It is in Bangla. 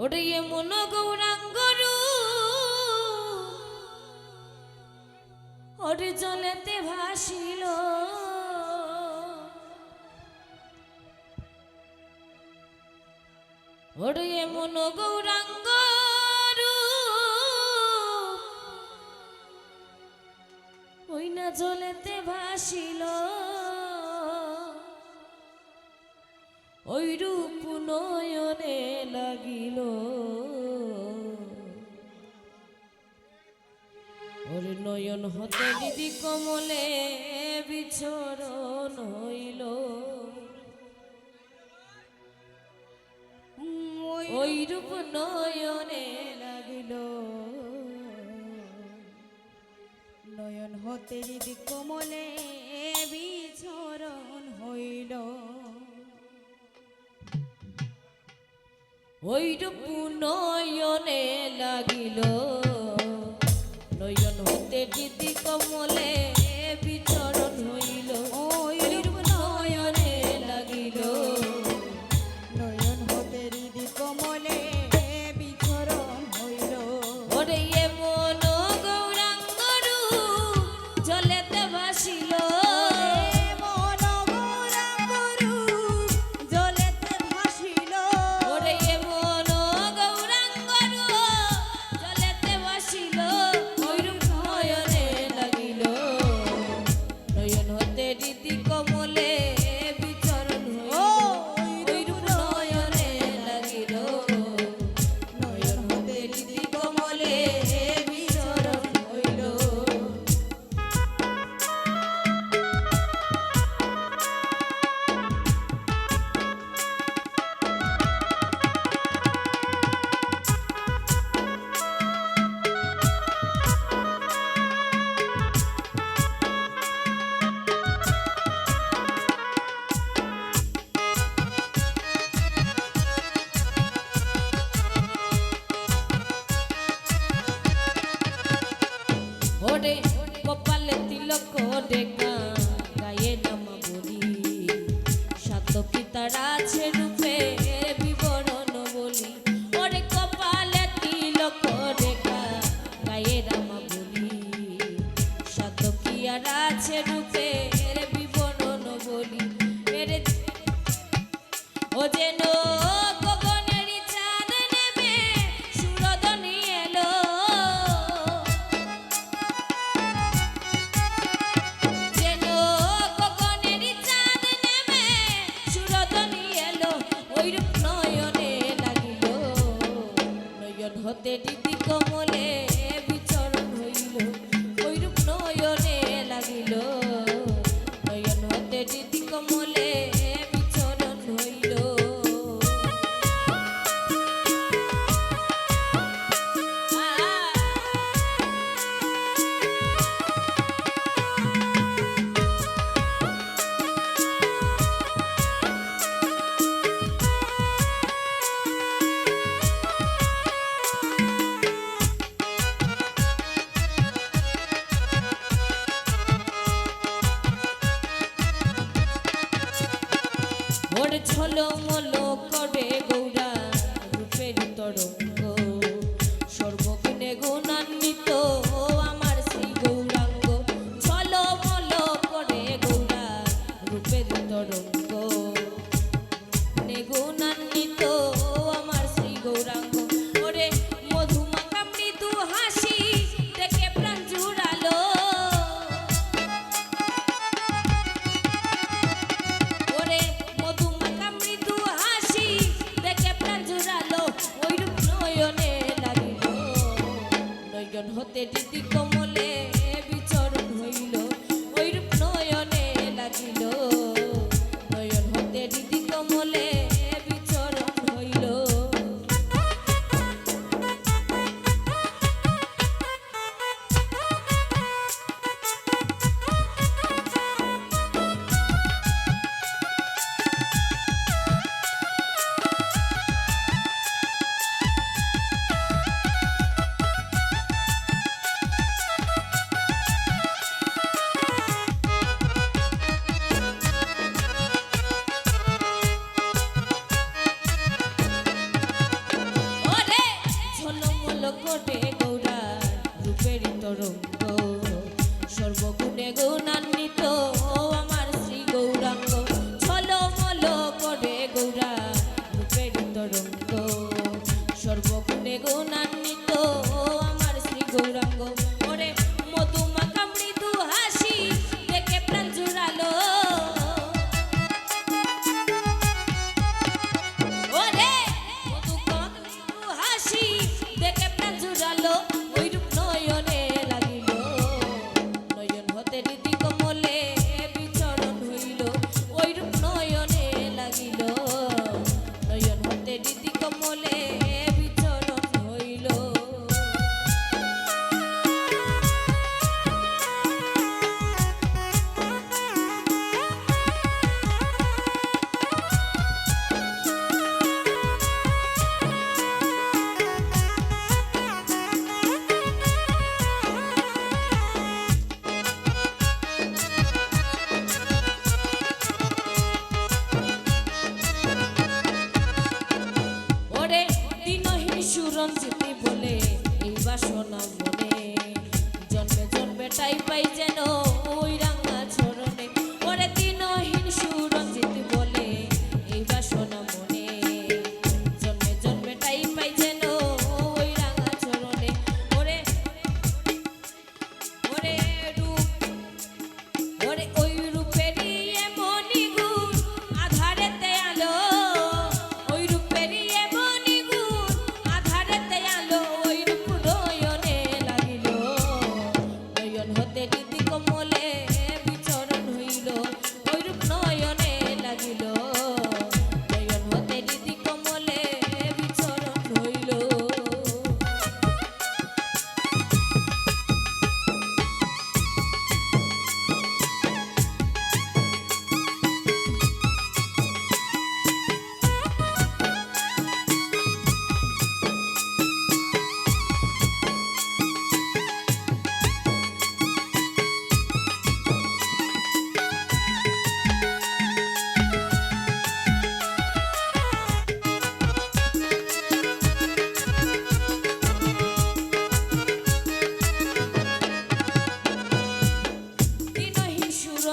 ওরে এমন গৌরাঙ্গ ওরে জলেতে ভাসিল। ওড়িয়ে এমন গৌরাঙ্গ ওই না জলেতে ভাসিলো। ওর নয়ন হতে দিদি কমলে বিছরণ হইল ওই রূপ নয়নে লাগিল। নয়ন হতে দিদি কমলে বিছরণ হইল। ওই রূপ নয়নে লাগিল। কমলে বিচরণ হইল। ধরে কপালে তিলক করে গায়ে নামা বলি। সাত পিতার আছে রূপে বিবরণ বলি। ওরে কপালে তিলক করে গায়ে নামা বলি। সাত কি আর আছে রূপে বিবরণ বলি। ও যেন সর্বগুণে গুণা